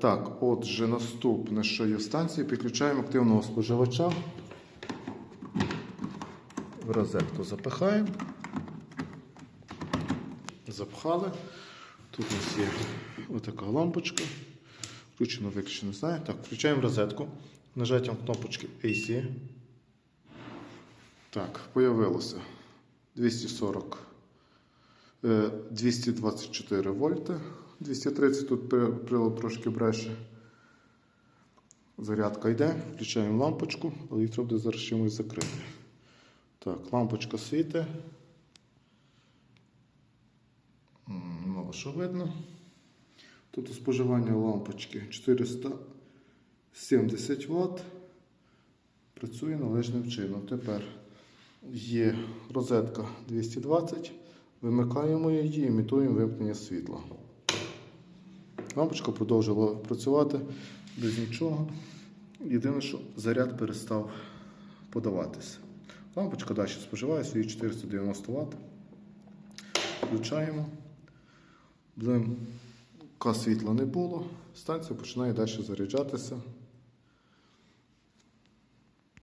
так, отже, наступне, що є в станції, підключаємо активного споживача. В розетку запихаємо. Запхали. Тут у нас є отака лампочка. Включено, виключено, не знаю. Так, включаємо розетку. Нажаттям кнопочки AC. Так, появилося 240, е, 224 вольти. 230 тут при- прилад трошки бреше. Зарядка йде, включаємо лампочку, але їх треба зараз чимось закрити. Так, лампочка світить. М, Мало що видно. Тут споживання лампочки 470 Вт. Працює належним чином. Тепер є розетка 220. Вимикаємо її, імітуємо вимкнення світла. Лампочка продовжила працювати без нічого. Єдине, що заряд перестав подаватися. Лампочка далі споживає свої 490 Вт. Включаємо. Блимка світла не було. Станція починає далі заряджатися.